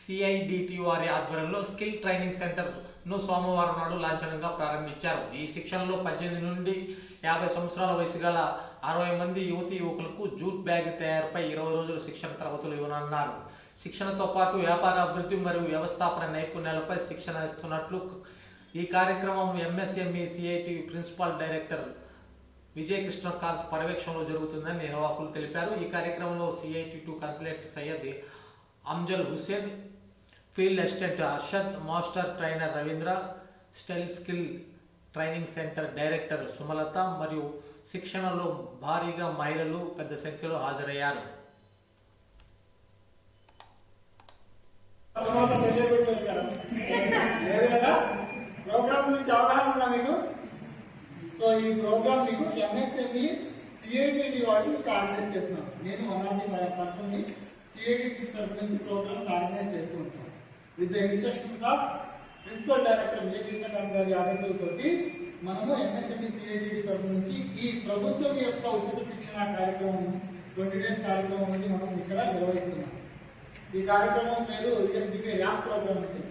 సిఐడిటి వారి ఆధ్వర్యంలో skill training సెంటర్ను సోమవారం నాడు లాంఛనంగా ప్రారంభించారు. ఈ శిక్షణలో పద్దెనిమిది నుండి యాభై సంవత్సరాల వయసు గల అరవై మంది యువతి యువకులకు జూట్ బ్యాగ్ తయారీపై ఇరవై రోజుల శిక్షణ తరగతులు ఇవ్వనున్నారు. శిక్షణతో పాటు వ్యాపార అభివృద్ధి మరియు వ్యవస్థాపన నైపుణ్యాలపై శిక్షణ ఇస్తున్నట్లు ఈ కార్యక్రమం MSME CIT principal director Vijaykrishnakant పర్యవేక్షణలో జరుగుతుందని నిర్వాహకులు తెలిపారు. ఈ కార్యక్రమంలో CIT two consultant Syed Amjal Hussain field assistant Arshad master trainer Ravindra style skill training centre director Sumalatha మరియు శిక్షణలో భారీగా మహిళలు పెద్ద సంఖ్యలో హాజరయ్యారు. ప్రోగ్రామ్ గురించి అవగాహన ఉందా మీకు? సో ఈ ప్రోగ్రామ్ మీకు ఎంఎస్ఎంఈ సిఐటిడి వాళ్ళు ఆర్గనైజ్ చేస్తున్నాం నేను వన్ ఆఫ్ ది పర్సన్ సిఐడికి తరఫు నుంచి ప్రోగ్రామ్స్ ఆర్గనైజ్ చేస్తుంటాం with the instructions of principal director Vijaya Krishnakanth గారి ఆదేశాలతోటి మనము ఎంఎస్ఎంఈ సిఐడి తరఫు నుంచి ఈ ప్రభుత్వం యొక్క ఉచిత శిక్షణ కార్యక్రమం ట్వంటీ డేస్ కార్యక్రమం అనేది మనం ఇక్కడ నిర్వహిస్తున్నాం. ఈ కార్యక్రమం పేరు యుఎస్డిపి ర్యాంప్ ప్రోగ్రామ్ అండి.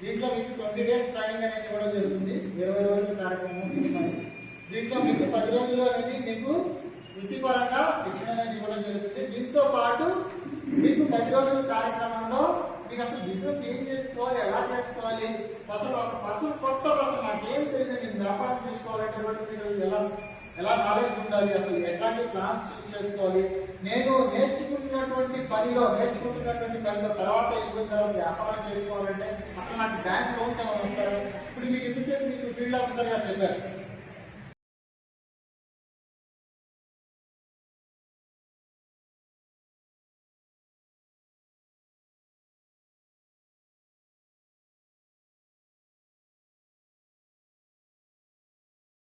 దీంట్లో మీకు ట్వంటీ డేస్ ట్రైనింగ్ అనేది కూడా జరుగుతుంది. ఇరవై రోజుల కార్యక్రమం సినిమా దీంట్లో మీకు పది రోజులు అనేది మీకు వృత్తిపరంగా శిక్షణ అనేది ఇవ్వడం జరుగుతుంది దీంతో పాటు మీకు పది కార్యక్రమంలో మీకు అసలు బిజినెస్ ఏం చేసుకోవాలి ఎలా చేసుకోవాలి? అసలు ఒక పర్సన్ కొత్త పర్సన్ నాకు ఏం తెలియదు నేను వ్యాపారం చేసుకోవాలంటే మీరు ఎలా ఎలా నాలెడ్జ్ ఉండాలి అసలు ఎట్లాంటి ప్లాన్స్ చూస్ చేసుకోవాలి? నేను నేర్చుకుంటున్నటువంటి పనిలో నేర్చుకుంటున్నటువంటి పనిలో తర్వాత ఎక్కువ తర్వాత వ్యాపారం చేసుకోవాలంటే అసలు నాకు బ్యాంక్ లోన్స్ ఏమైనా వస్తారు ఇప్పుడు మీకు ఎంతసేపు మీకు ఫీల్డ్ ఆఫీసర్గా చెప్పారు